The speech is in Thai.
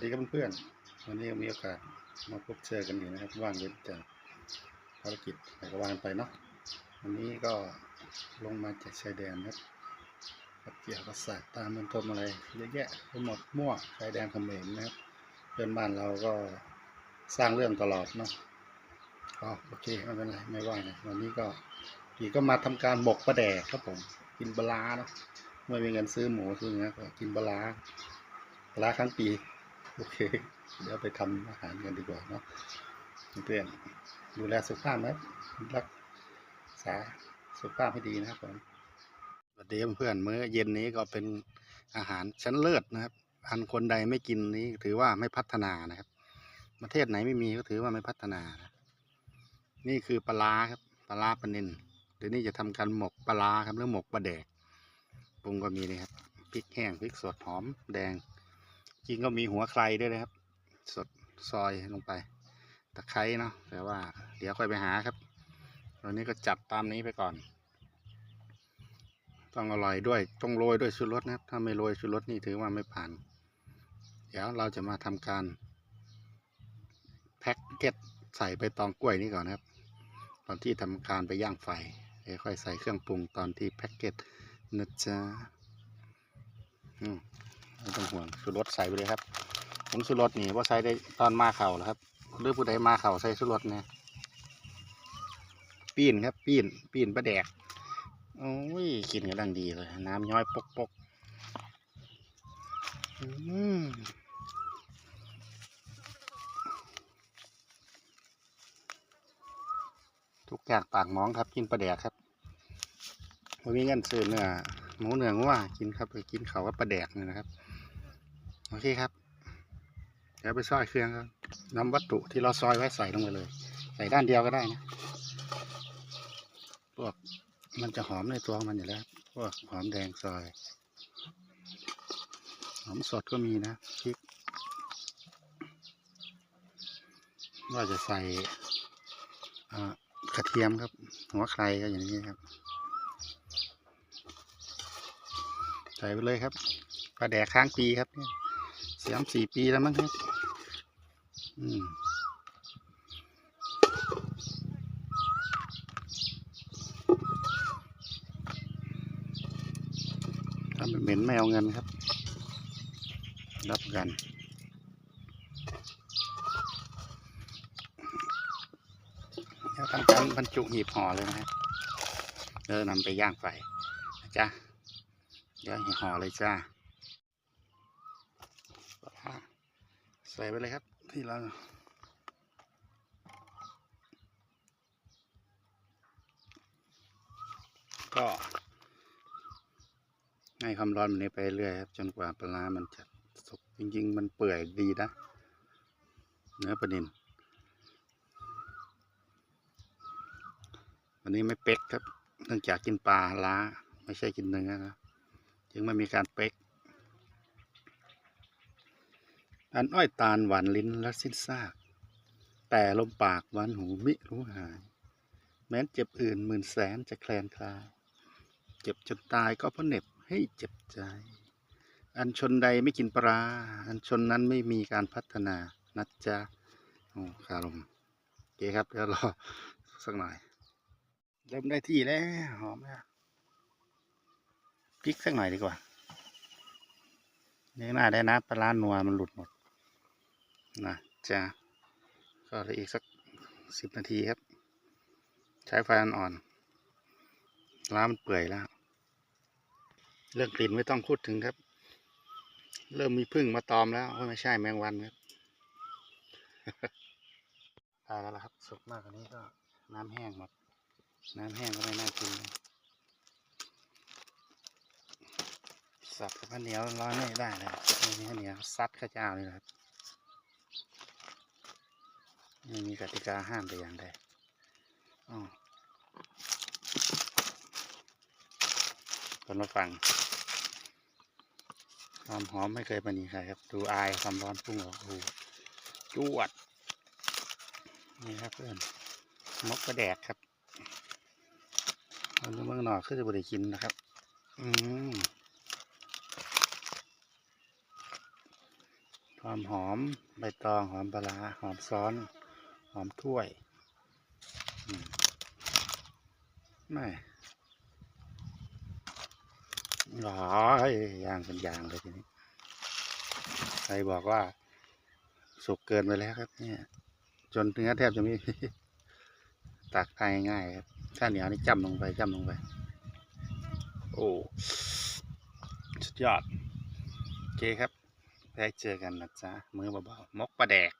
เพื่อนๆวันนี้มีโอกาสมาพบเจอกันอีกนะครับ ว่างเว้นจากภารกิจไหนก็วางไปเนาะวันนี้ก็ลงมาจากชายแดนครับกับเกี่ยวกับสัตว์ตามมันทมอะไรเยอะแยะไปหมดมั่วชายแดนเขมรนะครับเพื่อนบ้านเราก็สร้างเรื่องตลอดเนาะอ๋อโอเคไม่เป็นไรไม่ว่านะวันนี้ก็พี่ก็มาทำการหมกปลาแดกครับผมกินปลาเนาะไม่มีเงินซื้อหมูซื้อเนื้อก็กินปลาปลาร้าครั้งปี โอเค เดี๋ยวไปทำอาหารกันดีกว่าเนาะเพื่อนดูแลสุขภาพนะรักษาสุขภาพให้ดีนะครับผมสวัสดีเพื่อนๆมื้อเย็นนี้ก็เป็นอาหารชั้นเลิศนะครับ อันคนใดไม่กินนี้ถือว่าไม่พัฒนานะครับ ประเทศไหนไม่มีก็ถือว่าไม่พัฒนานะนี่คือปลาครับปลาปลานินเดี๋ยวนี้จะทำการหมกปลาครับหรือหมกปลาแดกปรุงก็มีนี่ครับพริกแห้งพริกสดหอมแดง จริงก็มีหัวใครด้วยนะครับ สดซอยลงไป ตะไคร้เนาะแต่ว่า เดี๋ยวค่อยไปหาครับตอนนี้ก็จัดตามนี้ไปก่อน ต้องอร่อยด้วย ต้องโรยด้วยชูรสนะครับ ถ้าไม่โรยชูรสนี่ถือว่าไม่ผ่าน เดี๋ยวเราจะมาทำการแพ็กเก็ตใส่ใบตองกล้วยนี่ก่อนนะครับ ตอนที่ทำการไปย่างไฟเดี๋ยวค่อยใส่เครื่องปรุงตอนที่แพ็กเก็ตนะจ๊ะอืม ไม่ต้องห่วงชูรสใส่ไปเลยครับผมชูรสนี่ว่าใส่ได้ตอนมาเข่าแล้วครับหรือผู้ใดมาเข่าใส่ชูรสเนี่ยปีนครับ ปีนปีนปลาแดกโอ้ยกินกันดังดีเลย น้ำย้อยปกปกอืมทุกอย่างปากมองครับกินปลาแดกครับวันนี้เงินซื้อเนื้อ หมูเนื้องัวกินครับไปกินเขาวกับปลาแดกนี่นะครับ โอเคครับ เดี๋ยวไปซอยเครื่องครับนำวัตถุที่เราซอยไว้ใส่ลงไปเลย ใส่ด้านเดียวก็ได้นะพวกมันจะหอมในตัวมันอยู่แล้วพวกหอมแดงซอย หอมสดก็มีนะพริกว่าจะใส่กระเทียมครับ หัวใครก็อย่างนี้ครับ ใส่ไปเลยครับปลาแดกค้างปีครับเนี่ยสามสี่ปีแล้วมั้งครับอืมถ้ามันเหม็นไม่เอาเงินครับ รับกันแล้วทำการบรรจุหีบห่อเลยนะครับเดี๋ยวนำไปย่างไฟนะจ๊ะ เดี๋ยวห่อเลยจ้าใส่ไปเลยครับ ที่เราก็ให้ความร้อนมันนี้ไปเรื่อยครับ จนกว่าปลามันจะสุกจริง ๆ มันเปื่อยดีนะ เนื้อปลานินวันนี้ไม่เป๊กครับ เนื่องจากกินปลาล้า ไม่ใช่กินเนื้อนะ จึงไม่มีการเป๊กอันอ้อยตาลหวานลิ้นและสิ้นซาก แต่ลมปากหวานหูมิรู้หาย แม้นเจ็บอื่นหมื่นแสนจะแคลนคลาย เจ็บจนตายก็เพราะเหน็บให้เจ็บใจ อันชนใดไม่กินปลา อันชนนั้นไม่มีการพัฒนานะจ๊ะโอ้คารมโอเคครับเดี๋ยวรอสักหน่อย เริ่มได้ที่แล้ว หอมแล้ว พริกสักหน่อยดีกว่าเนี่น่าได้นะปลาร้านัวมันหลุดหมดนะจ้าก็เลืออีกสักสิบนาทีครับ ใช้ไฟอ่อนๆร้ามันเปื่อยแล้ว เรื่องกลิ่นไม่ต้องพูดถึงครับ เริ่มมีพึ่งมาตอมแล้วไม่ใช่แมงวันครับได้แล้วครับสุกมากกว่านี้ก็น้ำแห้งหมด น้ำแห้งก็ไม่น่ากินเลย สับกับข้าวเหนียวร้อนไม่ได้เลยไม่มีข้าวเหนียวซัดข้าวเจ้าเลยครับไม่มีกติกาห้ามแต่อย่างใดอ๋อคนมาฟังความหอมไม่เคยปนีใครครับ ดูอายความร้อนพุ่งออกโอ้โหจวด นี่ครับเพื่อนมกกระแดกครับเอาเมืองนอกคือจะบริกินนะครับ อืม ความหอมใบตองหอมปลาหอมซ้อน หอมถ้วยไม่ร้อยย่างเป็นยางเลยทีนี้ใครบอกว่า สุกเกินไปแล้วครับ เนี่ย จนเนื้อแทบจะไม่ตักทานง่ายครับถ้าเหนียวนี่จ้ำลงไปจ้ำลงไป โอ้ สุดยอดโอเคครับ ได้เจอกันนะจ๊ะมือเบาๆมกปลาแดก